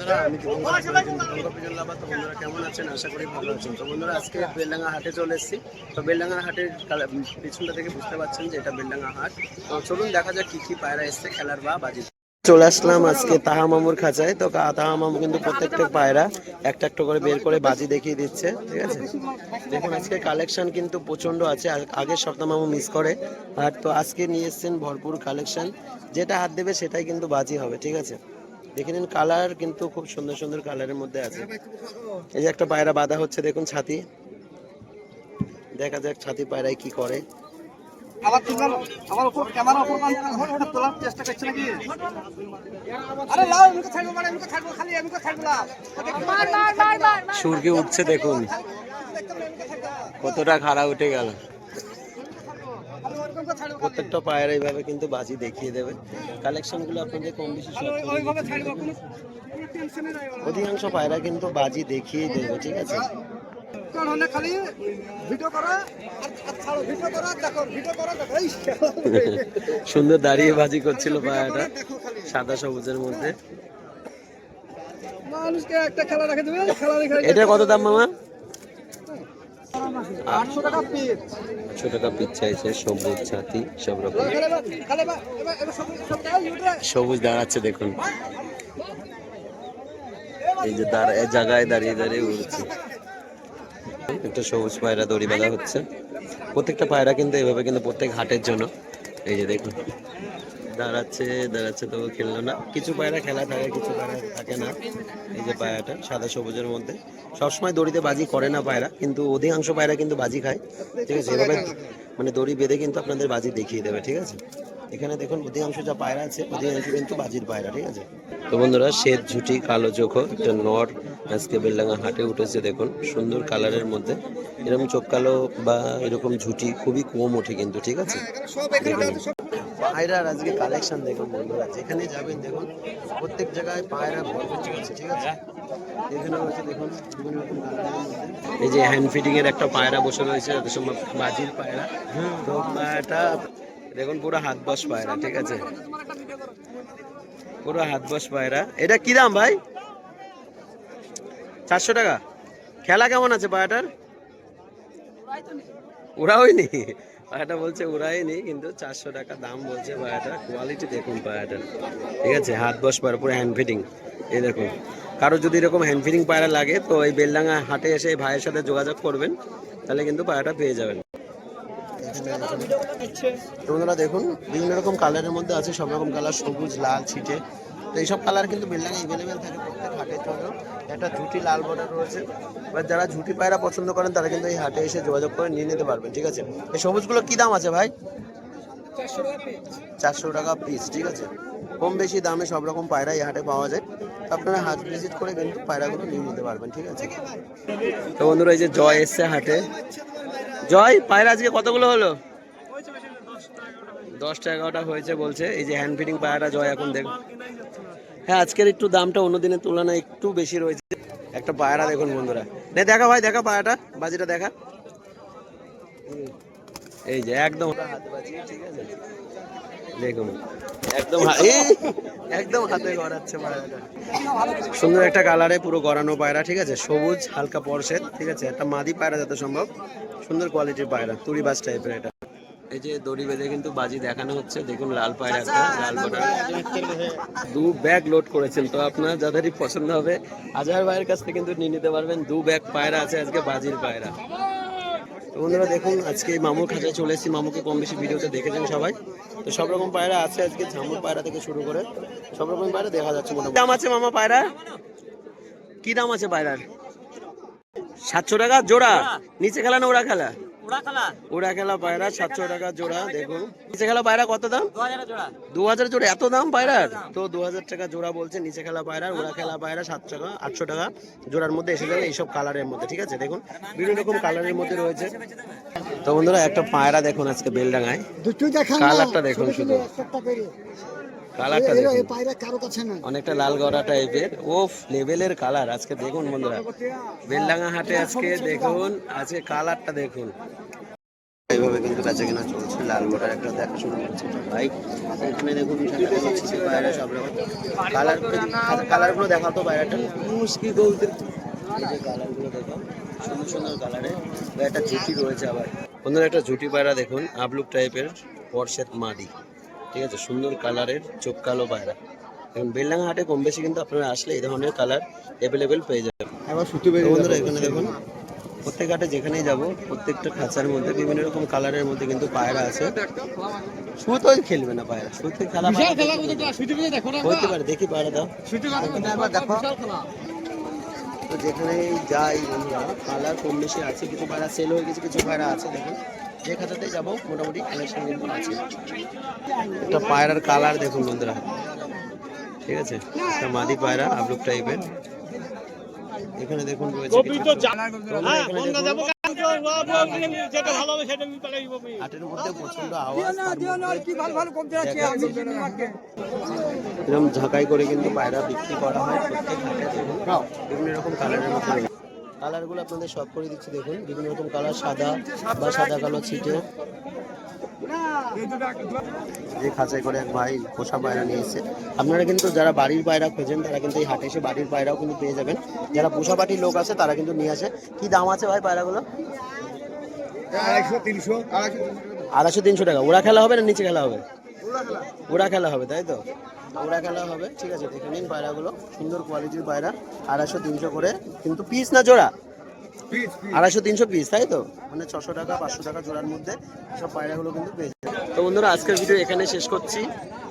বন্ধুরা আমি বন্ধুরা কেমন আছেন? আশা করি ভালো আছেন। তো বন্ধুরা আজকে বেলডাঙ্গা হাটে চলে এসেছি। তো বেলডাঙ্গা হাটের পিছনটা থেকে বুঝতে পারছেন যে এটা বেলডাঙ্গা হাট। তো চলুন দেখা যাক কি কি পায়রা এসছে খেলার বা বাজি চলে আসলাম আজকে তাহা মামুর খাঁচায়। তো তাহা মামু কিন্তু প্রত্যেকটা পায়রা একটা একটা করে বের করে বাজি দেখিয়ে দিচ্ছে ঠিক আছে? দেখুন আজকে কালেকশন কিন্তু প্রচণ্ড আছে। আগের সপ্তাহ মামু মিস করে। আর তো আজকে নিয়ে এসছেন ভরপুর কালেকশন। যেটা হাত দেবে সেটাই কিন্তু বাজি হবে ঠিক আছে? দেখে নিন কালার কিন্তু খুব সুন্দর সুন্দর কালারের মধ্যে আছে। এই যে একটা পায়রা বাঁধা হচ্ছে দেখুন ছাতি। দেখা যাক ছাতি পায়রায় কি করে। আবার তোমরা আমার উপর ক্যামেরা উপর বান্ধব তোলার চেষ্টা করছে নাকি? আরে লাও এমনি থাকব মানে এমনি থাকব খালি এমনি থাকব না মার মার মার মার মার। সূর্য উঠছে দেখুন। কতটা খাড়া উঠে গেল। প্রত্যেকটা পায়রা এইভাবে কিন্তু বাজি দেখিয়ে দেবে। কালেকশনগুলো আপনাদের কম বেশি অধিকাংশ পায়রা কিন্তু বাজি দেখিয়ে দেবে ঠিক আছে? খালি ভিডিও করা সুন্দর দাঁড়িয়ে বাজি করছিল পায়রাটা। সাদা সবুজের মধ্যে। মানুষকে একটা খেলা রেখে দেবে খেলা এটা কত দাম মামা? আটশো টাকা পিস আটশো টাকা পিস চাইছে সবুজ ছাতি সব রকম। সবুজ দাঁড়াচ্ছে দেখুন। এই যে দাঁড়া এই জায়গায় দাঁড়িয়ে দাঁড়িয়ে উড়ছে। একটা সবুজ পায়রা দড়ি বাঁধা হচ্ছে। প্রত্যেকটা পায়রা কিন্তু এভাবে কিন্তু প্রত্যেক হাটের জন্য। এই যে দেখুন। দাঁড়াচ্ছে দাঁড়াচ্ছে তবু খেললো না। কিছু পায়রা খেলা থাকে কিছু পায়রা থাকে না। এই যে পায়রাটা সাদা সবুজের মধ্যে। সবসময় দড়িতে বাজি করে না পায়রা কিন্তু অধিকাংশ পায়রা কিন্তু বাজি খায়। ঠিক আছে? এভাবে মানে দড়ি বেঁধে কিন্তু আপনাদের বাজি দেখিয়ে দেবে ঠিক আছে? এখানে দেখুন অধিকাংশ যা পায়রা আছে অধিকাংশ কিন্তু বাজির পায়রা ঠিক আছে? তো বন্ধুরা শ্বেত ঝুটি কালো চোখো একটা নর আজকে বেলডাঙ্গা হাটে উঠেছে দেখুন সুন্দর কালারের মধ্যে। এরকম চোখ কালো বা এরকম ঝুটি খুবই কম ওঠে কিন্তু ঠিক আছে? দেখুন। পায়রার আজকে কালেকশন দেখুন বন্ধুরা যেখানে যাবেন দেখুন, প্রত্যেক জায়গায় পায়রা ভরপুর আছে, ঠিক আছে? এই যে হ্যান্ড ফিটিং এর একটা পায়রা বসে রয়েছে যাদের সময় বাজির পায়রা। তো পায়রাটা দেখুন, পুরো হাত বস পায়রা, ঠিক আছে? পুরো হাত বস পায়রা। এটা কি দাম ভাই? চারশো টাকা। খেলা কেমন আছে পায়রাটার? ওরা হয়নি পায়রাটা বলছে ওরাইনি কিন্তু চারশো টাকা দাম বলছে পায়রাটা কোয়ালিটি দেখুন পায়রাটার ঠিক আছে, হাত বস পায়রা পুরো হ্যান্ড ফিটিং এই দেখুন, কারও যদি এরকম হ্যান্ড ফিটিং পায়রা লাগে, তো এই বেলডাঙ্গা হাটে এসে এই ভাইয়ের সাথে যোগাযোগ করবেন, তাহলে কিন্তু পায়রাটা পেয়ে যাবেন। তো বন্ধুরা দেখুন, বিভিন্ন রকম কালারের মধ্যে আছে, সব রকম কালার সবুজ, লাল, ছিটে। তো এইসব কালার কিন্তু বিল্ডিংয়ে অ্যাভেলেবেল থাকে প্রত্যেক হাটের জন্য একটা ঝুটি লাল বর্ডার রয়েছে। এবার যারা ঝুটি পায়রা পছন্দ করেন তারা কিন্তু এই হাটে এসে যোগাযোগ করে নিয়ে নিতে পারবেন ঠিক আছে? এই সবুজগুলো কি দাম আছে ভাই? চারশো টাকা পিস চারশো টাকা পিস ঠিক আছে? কম বেশি দামে সব রকম পায়রা এই হাটে পাওয়া যায়। আপনারা হাট ভিজিট করে কিন্তু পায়রাগুলো নিয়ে নিতে পারবেন ঠিক আছে? তো বন্ধুরা এই যে জয় এসছে হাটে। জয় পায়রা আজকে কতগুলো হলো? দশটা এগারোটা হয়েছে বলছে। এই যে হ্যান্ড ফিটিং পায়রাটা জয় এখন দেখ হ্যাঁ আজকের একটু দামটা অন্য দিনের তুলনায় একটু বেশি রয়েছে। একটা পায়রা দেখুন বন্ধুরা। নে দেখা ভাই দেখা পায়রাটা বাজিটা দেখা। এই যে একদম ঠিক আছে? দেখুন। একদম একদম হাতে গড়াচ্ছে পায়রাটা। সুন্দর একটা কালারে পুরো গড়ানো পায়রা ঠিক আছে? সবুজ হালকা পরশেদ ঠিক আছে? একটা মাদি পায়রা যত সম্ভব। সুন্দর কোয়ালিটির পায়রা তুড়ি বাস টাইপের এটা। এই যে দড়ি বেঁধে কিন্তু বাজি দেখানো হচ্ছে। দেখুন লাল পায়রা একটা লাল বর্ডার দু ব্যাগ লোড করেছেন। তো আপনার যাদেরই পছন্দ হবে আজহার ভাইয়ের কাছ থেকে কিন্তু নিয়ে নিতে পারবেন। দু ব্যাগ পায়রা আছে আজকে বাজির পায়রা। তো বন্ধুরা দেখুন আজকে মামুর খাঁচায় চলে এসেছি। মামুকে কম বেশি ভিডিওতে দেখেছেন সবাই। তো সব রকম পায়রা আছে আজকে ঝামুর পায়রা থেকে শুরু করে। সব রকম পায়রা দেখা যাচ্ছে মোটামুটি। দাম আছে মামা পায়রা? কি দাম আছে পায়রার? সাতশো টাকা জোড়া। নিচে খেলা না ওরা খেলা? ওরা খেলা? পায়রা সাতশো টাকা জোড়া দেখুন। নিচে খেলা পায়রা কত দাম? দু হাজার জোড়া। এত দাম পায়রার? তো দু হাজার টাকা জোড়া বলছে নিচে খেলা পায়রার ওরা খেলা পায়রা সাত টাকা আটশো টাকা। জোড়ার মধ্যে এসে যাবে এইসব কালারের মধ্যে ঠিক আছে? দেখুন বিভিন্ন রকম কালারের মধ্যে রয়েছে। তো বন্ধুরা একটা পায়রা দেখুন আজকে বেলডাঙায় কালারটা দেখুন শুধু। কালারটা দেখুন। পায়রা কারও কাছে না অনেকটা লাল গড়া টাইপের ওফ লেভেলের কালার আজকে দেখুন বন্ধুরা। বেলডাঙ্গা হাটে আজকে দেখুন আজকে কালারটা দেখুন। এইভাবে কিন্তু কেনা চলছে লাল গোটার একটা দেখাশোনা করছে। ভাই এখানে দেখুন পায়রা সব রকম। কালার কালারগুলো দেখাতো পায়রাটা। মুশকি গৌদের এই যে কালারগুলো দেখো সুন্দর সুন্দর কালারে। একটা ঝুটি রয়েছে আবার। বন্ধুরা একটা ঝুটি পায়রা দেখুন আবলুক টাইপের বর্ষের মাদি। ঠিক আছে সুন্দর কালারের চোখ কালো পায়রা। এখন বেলডাঙ্গা হাটে কম বেশি কিন্তু আপনারা আসলে এই ধরনের কালার অ্যাভেলেবেল পেয়ে যাবেন। একবার সুতি বন্ধুরা এখানে দেখুন প্রত্যেক হাটে যেখানেই যাব প্রত্যেকটা খাঁচার মধ্যে বিভিন্ন রকম কালারের মধ্যে কিন্তু পায়রা আছে। শুধুই খেলবে না পায়রা শুধু খেলা হতে পারে দেখি পায়রা দাও। দেখো তো যেখানেই যাই বন্ধুরা কালার কম বেশি আছে কিছু পায়রা সেল হয়ে গেছে কিছু পায়রা আছে দেখুন। যে খাঁচাতেই যাব মোটামুটি কালেকশন কিন্তু আছে। একটা পায়রার কালার দেখুন বন্ধুরা। ঠিক আছে? একটা মাদি পায়রা আবলুক টাইপের এখানে দেখুন রয়েছে যাচ্ছে এরকম ঝাঁকাই করে কিন্তু পায়রা বিক্রি করা হয় প্রত্যেক হাটে দেখুন। বিভিন্ন রকম কালারের মধ্যে রয়েছে। কালারগুলো আপনাদের সব করে দিচ্ছি দেখুন। বিভিন্ন রকম কালার, সাদা বা সাদা কালো ছিটে। যে করে এক ভাই পোষা নিয়ে আপনারা কিন্তু যারা বাড়ির পায়রা খোঁজেন, তারা কিন্তু এই হাটে এসে বাড়ির পায়রাও কিন্তু পেয়ে যাবেন। যারা পোষা পাটির লোক আছে, তারা কিন্তু নিয়ে আসে। কি দাম আছে ভাই পায়রাগুলো? আড়াইশো তিনশো আড়াইশো তিনশো টাকা। ওরা খেলা হবে না নিচে খেলা হবে? ওরা খেলা হবে, তাই তো? ওরা খেলা হবে? ঠিক আছে দেখে নিন পায়রাগুলো। সুন্দর কোয়ালিটির পায়রা আড়াইশো তিনশো করে। কিন্তু পিস না জোড়া? আড়াইশো তিনশো পিস তাই তো? মানে ছশো টাকা পাঁচশো টাকা জোড়ার মধ্যে সব পায়রাগুলো কিন্তু পেয়ে যাবে তো বন্ধুরা আজকের ভিডিও এখানে শেষ করছি।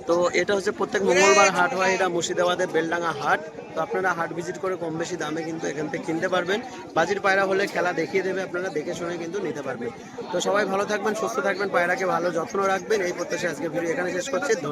তো এটা হচ্ছে প্রত্যেক মঙ্গলবার হাট হয় এটা মুর্শিদাবাদের বেলডাঙ্গা হাট। তো আপনারা হাট ভিজিট করে কম বেশি দামে কিন্তু এখান থেকে কিনতে পারবেন। বাজির পায়রা হলে খেলা দেখিয়ে দেবে আপনারা দেখে শুনে কিন্তু নিতে পারবেন। তো সবাই ভালো থাকবেন সুস্থ থাকবেন পায়রাকে ভালো যত্ন রাখবেন। এই প্রত্যাশা আজকে ভিডিও এখানে শেষ করছি।